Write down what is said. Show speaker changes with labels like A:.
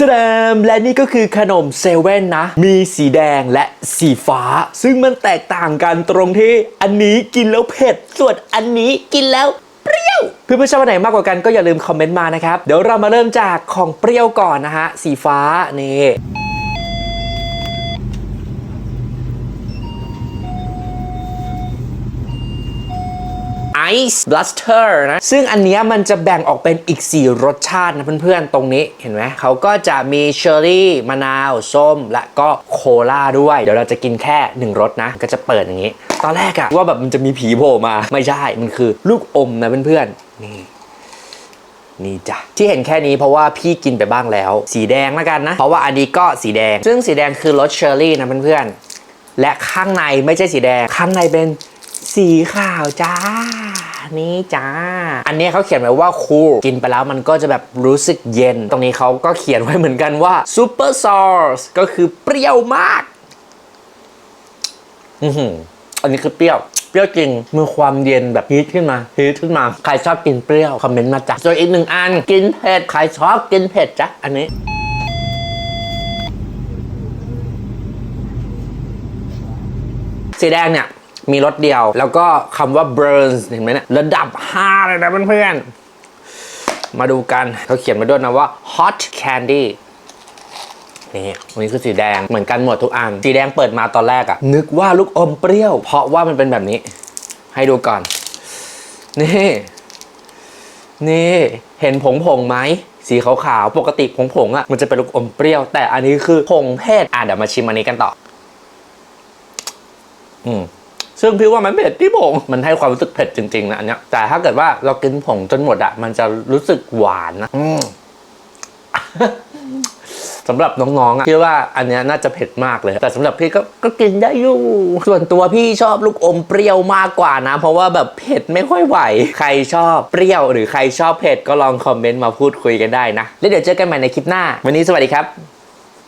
A: จดมและนี่ก็คือขนมเซเว่นนะ มีสีแดงและสีฟ้า ซึ่งมันแตกต่างกันตรงที่อันนี้กินแล้วเผ็ด ส่วนอันนี้กินแล้วเปรี้ยวเพื่อนๆชอบอันไหนมากกว่ากันก็อย่าลืมคอมเมนต์มานะครับ เดี๋ยวเรามาเริ่มจากของเปรี้ยวก่อนนะฮะ สีฟ้านี่ Ice Blaster นะ ซึ่งอันนี้มันจะแบ่งออกเป็นอีก 4 รสชาตินะเพื่อนๆ ตรงนี้เห็นไหมเขาก็จะมีเชอร์รี่มะนาว ส้ม และก็โคลาด้วย เดี๋ยวเราจะกินแค่ 1รสนะ ก็จะเปิดอย่างนี้ ตอนแรกอะว่าแบบมันจะมีผีโผล่มาไม่ใช่ มันคือลูกอมนะเพื่อนๆนี่นี่จ้ะที่เห็นแค่นี้เพราะว่าพี่กินไปบ้างแล้ว สีแดงแล้วกันนะ เพราะว่าอันนี้ก็สีแดง ซึ่งสีแดงคือรสเชอร์รี่นะเพื่อนๆและข้างในไม่ใช่สีแดง ข้างในเป็นสีขาวจ้า นี่จ้า อันนี้เขาเขียนไว้ว่าคูลกินไปแล้วมันก็จะแบบรู้สึกเย็น ตรงนี้เขาก็เขียนไว้เหมือนกันว่าซูเปอร์ซอสก็คือเปรี้ยวมาก อือหืออันนี้คือเปรี้ยวเปรี้ยวจริงมีความเย็นแบบฮีทขึ้นมาฮีทขึ้นมา ใครชอบกินเปรี้ยว คอมเมนต์มาจ้ะส่วนอีกหนึ่งอัน กินเผ็ด ใครชอบกินเผ็ดจ้ะอันนี้สีแดงเนี่ย มีรสเดียว แล้วก็คำว่า burns เห็นไหมเนี่ยระดับ 5 เลยนะเพื่อนๆ มาดูกันเขาเขียนมาด้วยนะว่า hot candy นี่อันนี้คือสีแดงเหมือนกันหมดทุกอัน สีแดงเปิดมาตอนแรกอะนึกว่าลูกอมเปรี้ยว เพราะว่ามันเป็นแบบนี้ ให้ดูก่อน นี่ นี่ เห็นผงผงไหมสีขาวๆ ปกติผงผงอะมันจะเป็นลูกอมเปรี้ยว แต่อันนี้คือผงเผ็ดอะเดี๋ยวมาชิมอันนี้กันต่อ อืม ซึ่งพี่ว่ามันเผ็ดที่ผงมันให้ความรู้สึกเผ็ดจริงๆนะอันเนี้ยแต่ถ้าเกิดว่าเรากินผงจนหมดอะมันจะรู้สึกหวานนะอืมสำหรับน้องๆอะพี่ว่าอันเนี้ยน่าจะเผ็ดมากเลย แต่สำหรับพี่ก็ก็กินได้อยู่ ส่วนตัวพี่ชอบลูกอมเปรี้ยวมากกว่านะ เพราะว่าแบบเผ็ดไม่ค่อยไหว ใครชอบเปรี้ยวหรือใครชอบเผ็ดก็ลองคอมเมนต์มาพูดคุยกันได้นะ แล้วเดี๋ยวเจอกันใหม่ในคลิปหน้า วันนี้สวัสดีครับ